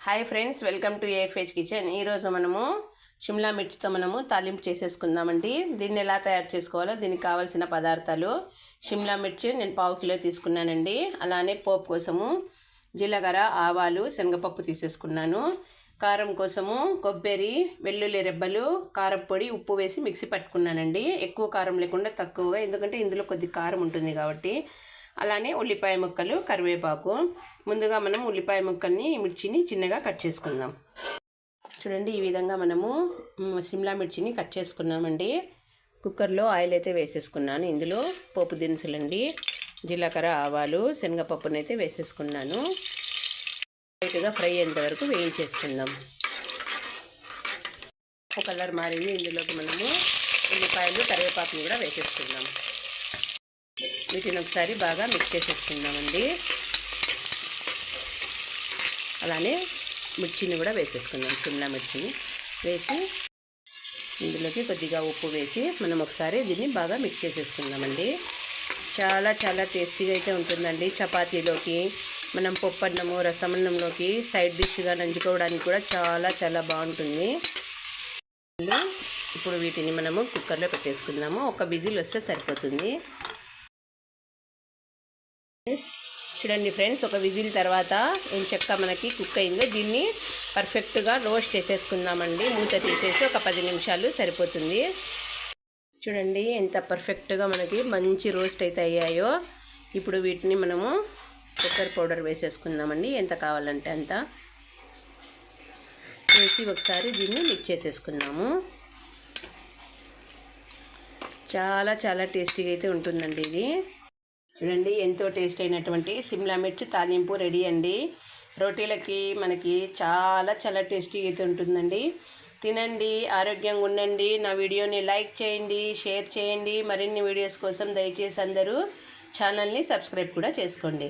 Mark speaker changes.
Speaker 1: Hi friends welcome to air phase kitchen ఈరోజు మనము షిమ్లా మిర్చితో మనము తాలింపు చేసేసుకుందామండి. దీన్ని ఎలా తయారు చేసుకోవాలో దీనికి కావాల్సిన పదార్థాలు. షిమ్లా మిర్చి నేను పావు కిలో తీసుకున్నానండి. అలానే పోపు కోసము జీలకర్ర ఆవాలు శనగపప్పు తీసేసుకున్నాను. కారం కోసము కొబ్బరి వెల్లుల్లి రెబ్బలు కారపొడి ఉప్పు వేసి మిక్సీ పట్టుకున్నానండి. ఎక్కువ కారం లేకుండా తక్కువగా ఎందుకంటే ఇందులో కొద్ది కారం ఉంటుంది కాబట్టి. అలానే ఉల్లిపాయ ముక్కలు కరివేపాకు. ముందుగా మనం ఉల్లిపాయ ముక్కల్ని మిర్చిని చిన్నగా కట్ చేసుకుందాం. చూడండి ఈ విధంగా మనము సిమ్లా మిర్చిని కట్ చేసుకున్నామండి. కుక్కర్లో ఆయిల్ అయితే వేసేసుకున్నాను. ఇందులో పోపు దినుసులండి జీలకర్ర ఆవాలు శనగపప్పునైతే వేసేసుకున్నాను. లైట్గా ఫ్రై అయ్యేంత వరకు వేయించేసుకుందాం. ఒక కలర్ మారింది. ఇందులోకి మనము ఉల్లిపాయలు కరివేపాకులు కూడా వేసేసుకుందాం. వీటిని ఒకసారి బాగా మిక్స్ చేసేసుకుందామండి. అలానే మిర్చిని కూడా వేసేసుకుందాం చిన్న మిర్చిని. వేసి ఇందులోకి కొద్దిగా ఉప్పు వేసి మనం ఒకసారి దీన్ని బాగా మిక్స్ చేసేసుకుందామండి. చాలా చాలా టేస్టీగా అయితే ఉంటుందండి చపాతీలోకి. మనం పప్పన్నము రసమన్నంలోకి సైడ్ డిష్గా నంచుకోవడానికి కూడా చాలా చాలా బాగుంటుంది. ఇప్పుడు వీటిని మనము కుక్కర్లో పెట్టేసుకుందాము. ఒక విజిల్ వస్తే సరిపోతుంది. చూడండి ఫ్రెండ్స్ ఒక విజిల్ తర్వాత ఏం చెక్క మనకి కుక్ అయిందో దీన్ని పర్ఫెక్ట్గా రోస్ట్ చేసేసుకుందామండి. మూత తీసేసి ఒక పది నిమిషాలు సరిపోతుంది. చూడండి ఎంత పర్ఫెక్ట్గా మనకి మంచి రోస్ట్ అయితే అయ్యాయో. ఇప్పుడు వీటిని మనము కొబ్బరి పౌడర్ వేసేసుకుందామండి. ఎంత కావాలంటే అంత. వేసి ఒకసారి దీన్ని మిక్స్ చేసేసుకుందాము. చాలా చాలా టేస్టీగా అయితే ఉంటుందండి ఇది. చూడండి ఎంతో టేస్ట్ అయినటువంటి సిమ్లా మిర్చి తాలింపు రెడీ అండి. రోటీలకి మనకి చాలా చాలా టేస్టీ అయితే ఉంటుందండి. తినండి ఆరోగ్యంగా ఉండండి. నా వీడియోని లైక్ చేయండి షేర్ చేయండి. మరిన్ని వీడియోస్ కోసం దయచేసి అందరూ ఛానల్ని సబ్స్క్రైబ్ కూడా చేసుకోండి.